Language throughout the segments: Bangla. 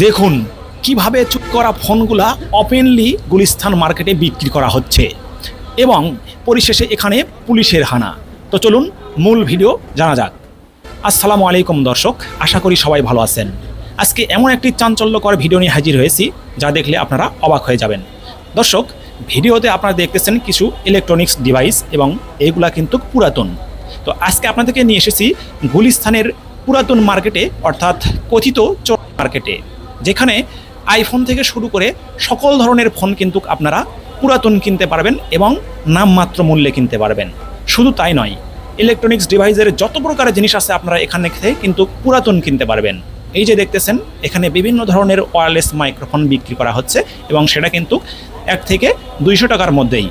দেখুন, কীভাবে চুপ করা ফোনগুলা ওপেনলি গুলিস্তান মার্কেটে বিক্রি করা হচ্ছে এবং পরিশেষে এখানে পুলিশের হানা। তো চলুন, মূল ভিডিও জানা যাক। আসসালামু আলাইকুম দর্শক, আশা করি সবাই ভালো আছেন। আজকে এমন একটি চাঞ্চল্যকর ভিডিও নিয়ে হাজির হয়েছি, যা দেখলে আপনারা অবাক হয়ে যাবেন। দর্শক, ভিডিওতে আপনারা দেখতেছেন কিছু ইলেকট্রনিক্স ডিভাইস এবং এইগুলা কিন্তু পুরাতন। তো আজকে আপনাদেরকে নিয়ে এসেছি গুলিস্তানের পুরাতন মার্কেটে, অর্থাৎ কথিত চোর মার্কেটে। যেখানে আইফোন থেকে শুরু করে সকল ধরনের ফোন কিন্তু আপনারা পুরাতন কিনতে পারবেন এবং নামমাত্র মূল্যে কিনতে পারবেন। শুধু তাই নয় ইলেকট্রনিক্স ডিভাইসের যত প্রকারের জিনিস আছে আপনারা এখানে থেকে কিন্তু পুরাতন কিনতে পারবেন। এই যে দেখতেছেন, এখানে বিভিন্ন ধরনের ওয়্যারলেস মাইক্রোফোন বিক্রি করা হচ্ছে এবং সেটা কিন্তু এক থেকে দুইশো টাকার মধ্যেই।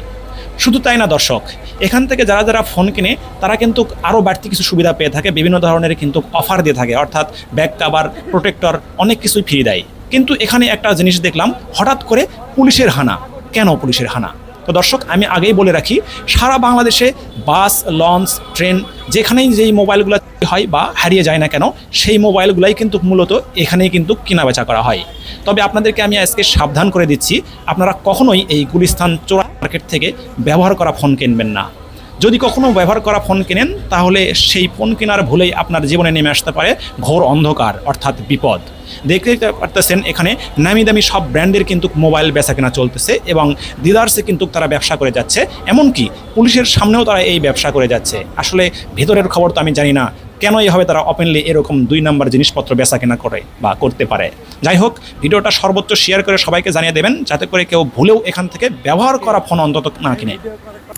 শুধু তাই না দর্শক, এখান থেকে যারা যারা ফোন কিনে তারা কিন্তু আরও বাড়তি কিছু সুবিধা পেয়ে থাকে, বিভিন্ন ধরনের কিন্তু অফার দিয়ে থাকে, অর্থাৎ ব্যাক কাভার প্রোটেক্টর অনেক কিছুই ফ্রি দেয়। কিন্তু এখানে একটা জিনিস দেখলাম, হঠাৎ করে পুলিশের হানা। কেন পুলিশের হানা? তো দর্শক, আমি আগেই বলে রাখি, সারা বাংলাদেশে বাস, লঞ্চ, ট্রেন, যেখানেই যেই মোবাইলগুলো হয় বা হারিয়ে যায় না কেন, সেই মোবাইলগুলাই কিন্তু মূলত এখানেই কিন্তু কেনা বেচা করা হয়। তবে আপনাদেরকে আমি আজকে সাবধান করে দিচ্ছি, আপনারা কখনোই এই গুলিস্তান চোরা মার্কেট থেকে ব্যবহার করা ফোন কিনবেন না। যদি কখনো ব্যবহার করা ফোন কেনেন, তাহলে সেই ফোন কেনার ভুলেই আপনার জীবনে নেমে আসতে পারে ঘোর অন্ধকার, অর্থাৎ বিপদ। দেখতে পারতেছেন এখানে, নামি দামি সব ব্র্যান্ডের কিন্তু মোবাইল বেচা কেনা চলতেছে এবং ডিলার্সে কিন্তু তারা ব্যবসা করে যাচ্ছে। এমনকি পুলিশের সামনেও তারা এই ব্যবসা করে যাচ্ছে। আসলে ভেতরের খবর তো আমি জানি না, কেন এইভাবে তারা ওপেনলি এরকম দুই নাম্বার জিনিসপত্র বেচা কেনা করে বা করতে পারে। যাই হোক, ভিডিওটা সর্বোচ্চ শেয়ার করে সবাইকে জানিয়ে দেবেন, যাতে করে কেউ ভুলেও এখান থেকে ব্যবহার করা ফোন অন্তত না কিনে।